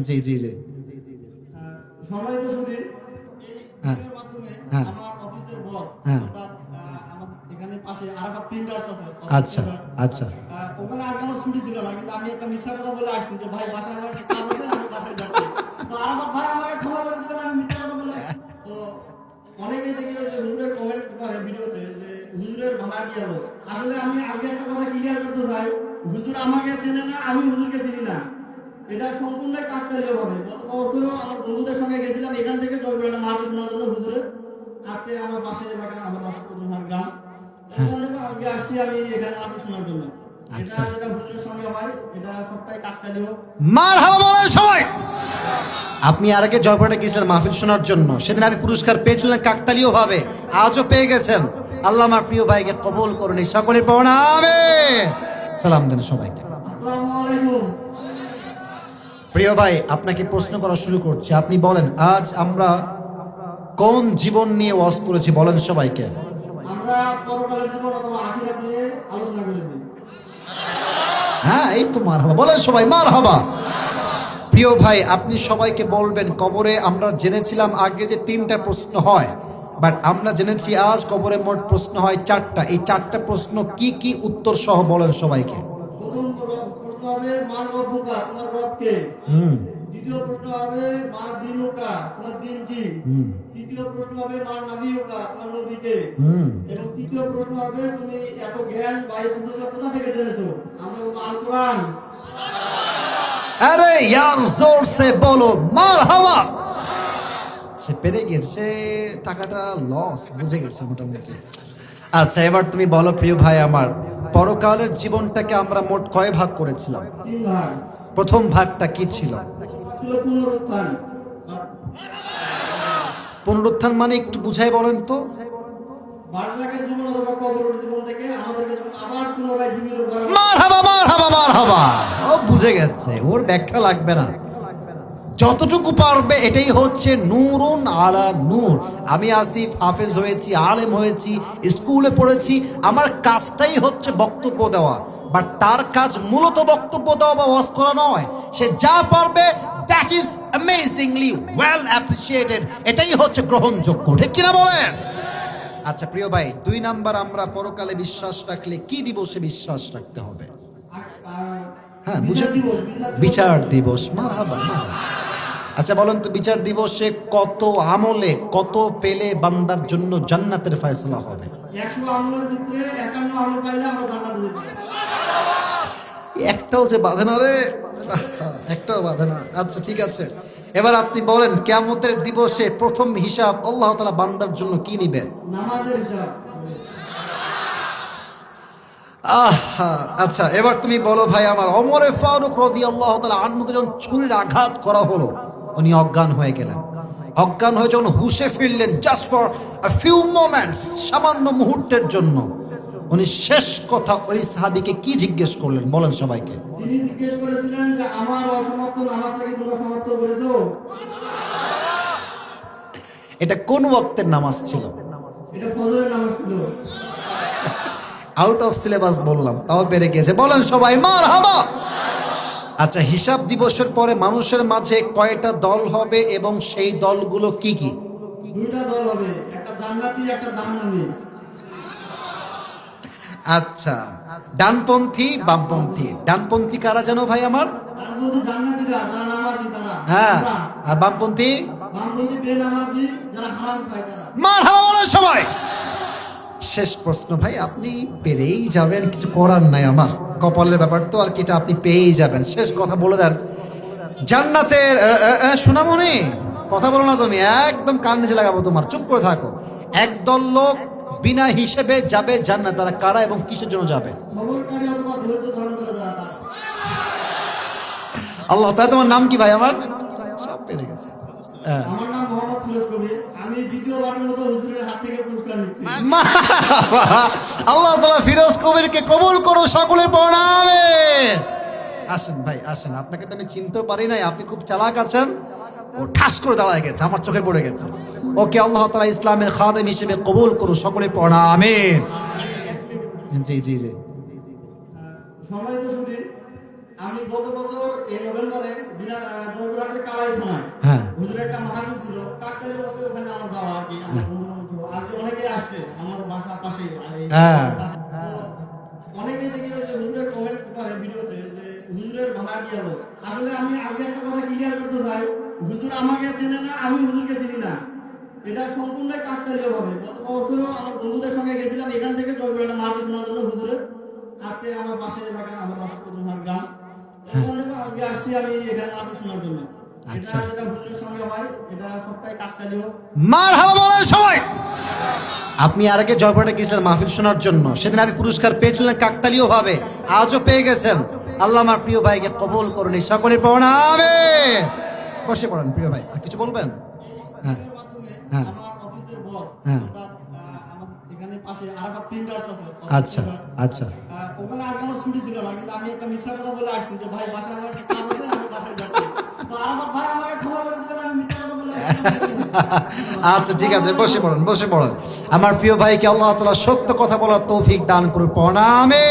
জি জি জি সুধী এই হ্যাঁ। হ্যাঁ। হ্যাঁ। আছে আচ্ছা আচ্ছা ওখানে আজকে আমার ছুটি ছিল না কিন্তু আমি একটা মিথ্যা কথা বলে আসছি যে ভাই বাসায় আমার একটা কাজ আছে আমি বাসায় যাচ্ছি তো আরাফাত ভাই আমাকে ক্ষমা করে দিবেন আমি মিথ্যা কথা বলে তো অনেকেই দেখি যে হুজুরের কমেন্ট করে ভিডিওতে যে হুজুরের ভাঙা কি হলো আসলে আমি আজকে একটা কথা ক্লিয়ার করতে চাই হুজুর আমাকে চেনে না আমি হুজুরকে চিনি না এটা সম্পূর্ণ কাকতালীয় ভাবে গত বছরও আমার বন্ধুদের সঙ্গে গেছিলাম এখান থেকে জয়পুরহাটে মাহফিল শোনার জন্য হুজুরে। আজকে আমার পাশের এলাকা আমার পাশের প্রথম হাট গ্রাম এখান থেকে আজকে আসছি আমি এখানে মাহফিল শোনার জন্য। আচ্ছা। হুজুরের সঙ্গে হয় এটা সবটাই কাকতালীয়। মার হাওয়া সবাই! আপনি আর আগে জয়পুরহাটে গিয়েছিলেন মাহফিল শোনার জন্য। সেদিন আপনি পুরস্কার পেয়েছিলেন কাকতালীয় ভাবে আজও পেয়ে গেছেন। আল্লাহ আমার প্রিয় ভাইকে কবুল করুন। সকলে প্রণামে। সালাম দেন সবাইকে। আসসালামু আলাইকুম। প্রিয় ভাই আপনাকে প্রশ্ন করা শুরু করছি। আপনি বলেন আজ আমরা কোন জীবন নিয়ে ওয়াজ করেছি? বলেন সবাইকে। হ্যাঁ এই তো মার হাবা বলেন সবাই মার হাবা প্রিয় ভাই আপনি সবাইকে বলবেন কবরে আমরা জেনেছিলাম আগে যে তিনটা প্রশ্ন হয় বাট আমরা জেনেছি আজ কবরে মোট প্রশ্ন হয় চারটা। এই চারটা প্রশ্ন কি কি উত্তর সহ বলেন সবাইকে। হবে রব্বুকা তোমার রবকে। দ্বিতীয় প্রশ্ন হবে মা দিনুকা তোমার দিন কি? তৃতীয় প্রশ্ন হবে মা নাবিউকা তোমার নবীকে। এবং তৃতীয় প্রশ্ন হবে তুমি এত জ্ঞান বা এই কোথা থেকে জেনেছো? আমরা বলব আল কোরআন। আরে ইয়ার জোর সে বলো মার হাওয়া। সে পেরে গেছে টাকাটা লস বুঝে গেছে মোটামুটি। আচ্ছা এবার তুমি বলো প্রিয় ভাই আমার পরকালের জীবনটাকে আমরা মোট কয় ভাগ করেছিলাম? প্রথম ভাগটা কি ছিল? পুনরুত্থান। মানে একটু বুঝাই বলেন তো। বুঝে গেছে ওর ব্যাখ্যা লাগবে না। যতটুকু পারবে এটাই হচ্ছে নূরুন আলা নূর। আমি আসিফ হাফেজ হয়েছি আলেম হয়েছি স্কুলে পড়েছি। আমার কাজটাই হচ্ছে বক্তব্য দেওয়া। বাট তার কাজ মূলত বক্তব্য দেওয়া বা ওয়াজ করা নয়। সে যা পারবে that is amazingly well appreciated এটাই হচ্ছে গ্রহণযোগ্য। ঠিক কিনা বলেন? আচ্ছা প্রিয় ভাই দুই নাম্বার আমরা পরকালে বিশ্বাস রাখলে কি দিবসে বিশ্বাস রাখতে হবে? হ্যাঁ বিচার বুঝে দিবস বিচার দিবস। মারহাবা। আচ্ছা বলুন তো বিচার দিবসে কত আমলে কত পেলে বান্দার জন্য জান্নাতের ফয়সলা হবে? আমলের ভিতরে আমল পাইলে আমরা জান্নাতে যেতে একটাও যে বাঁধে না রে? একটাও বাঁধে না। আচ্ছা ঠিক আছে। এবার আপনি বলেন কেমতের দিবসে প্রথম হিসাব আল্লাহ তালা বান্দার জন্য কি নিবেন নামাজের হিসাব। আহা আচ্ছা এবার তুমি বলো ভাই আমার অমরে ফারুক রদি আল্লাহ তালা আন্নুকে যখন ছুরির আঘাত করা হলো উনি অজ্ঞান হয়ে গেলেন। অজ্ঞান হয়ে যখন হুশে ফিরলেন জাস্ট ফর ফিউ মোমেন্টস সামান্য মুহূর্তের জন্য উনি শেষ কথা ওই সাহাবিকে কি জিজ্ঞেস করলেন? বলেন সবাইকে। তিনি জিজ্ঞেস করেছিলেন যে আমার অসমাপ্ত নামাজটা কি তোমরা সমাপ্ত করেছ? এটা কোন ওয়াক্তের নামাজ ছিল? এটা ফজরের নামাজ ছিল। আউট অফ সিলেবাস বললাম তাও বেড়ে গেছে। বলেন সবাই মার হাবা আচ্ছা হিসাব দিবসের পরে মানুষের মাঝে কয়টা দল হবে এবং সেই দলগুলো কি কি? দুইটা দল হবে একটা জান্নাতি একটা জাহান্নামী। আচ্ছা ডানপন্থী বামপন্থী। ডানপন্থী কারা যেন ভাই আমার? হ্যাঁ আর বামপন্থী? বামপন্থী বেনামাজি যারা হারাম খায় তারা। মার সবাই শেষ প্রশ্ন, ভাই, আপনি পেরেই যাবেন, কিছু করার নাই আমার। কপালের ব্যাপার তো আর কি, এটা আপনি পেয়েই যাবেন। শেষ কথা বলে দেন। জান্নাতের সোনামণি, কথা বলো না তুমি, একদম কান নিচে লাগাবো তোমার, চুপ করে থাকো। একদল লোক বিনা হিসেবে যাবে জান্নাত, তারা কারা এবং কিসের জন্য যাবে? আল্লাহ, তাহলে তোমার নাম কি ভাই আমার? সব পেরে গেছে। হ্যাঁ। আমার নাম ফিরোজ কবির আমি দ্বিতীয়বারের মতো হুজুরের হাত থেকে পুরস্কার নিচ্ছি। আল্লাহ তালা ফিরোজ কবিরকে কবুল করো সকলের প্রণামে। আসেন ভাই আসেন। আপনাকে তো আমি চিনতেও পারি নাই আপনি খুব চালাক আছেন। ও ঠাস করে দাঁড়ায় গেছে আমার চোখে পড়ে গেছে। ওকে আল্লাহ তালা ইসলামের খাদেম হিসেবে কবুল করো সকলে পড়া প্রণামে। জি জি জি। আমি গত বছর এই নভেম্বরে জয়পুরহাটের কালাই থানায় হ্যাঁ। হুজুরের একটা মাহফিল ছিল কাকতালীয় ভাবে ওখানে আমার যাওয়া আর কি আমার বন্ধু বান্ধব ছিল আজকে অনেকেই আসছে আমার বাসার পাশে। হ্যাঁ। অনেকেই দেখি যে হুজুরের কমেন্ট করে ভিডিওতে যে হুজুরের ভাড়া কি হলো আসলে আমি আজকে একটা কথা ক্লিয়ার করতে চাই হুজুর আমাকে চেনে না আমি হুজুরকে চিনি না। এটা সম্পূর্ণই কাকতালীয় হবে গত বছরও আমার বন্ধুদের সঙ্গে গেছিলাম এখান থেকে জয়পুরহাটে মাহফিল শোনার জন্য হুজুরের। আজকে আমার পাশে এলাকা আমার পাশে প্রথম গ্রাম আমি এখানে জন্য। আচ্ছা। এটা হুজুরের সঙ্গে হয় এটা সবটাই কাকতালীয়। মার হাবা বলেন সবাই। আপনি আর আগে জয়পুরহাটে গিয়েছিলেন মাহফিল শোনার জন্য। সেদিন আপনি পুরস্কার পেয়েছিলেন কাকতালীয় ভাবে আজও পেয়ে গেছেন। আল্লাহ আমার প্রিয় ভাইকে কবুল করুন। এই সকলের প্রণামে বসে পড়েন প্রিয় ভাই। আর কিছু বলবেন? হ্যাঁ। হ্যাঁ। হ্যাঁ। অর্থাৎ আহ, আমাদের এখানে পাশে আরাফাত প্রিন্টার্স আছে আচ্ছা আচ্ছা আহ, ওখানে আজকে আমার ছুটি ছিল না কিন্তু আমি একটা মিথ্যা কথা বলে আসছি যে ভাই বাসায় আমার একটা কাজ আছে আমি বাসায় যাচ্ছি তো আরাফাত ভাই আমাকে ক্ষমা করে দিবেন আমি মিথ্যা কথা বলে আসছি আচ্ছা ঠিক আছে, বসে পড়েন বসে পড়েন। আমার প্রিয় ভাইকে আল্লাহ তালা সত্য কথা বলার তৌফিক দান করুন প্রণামে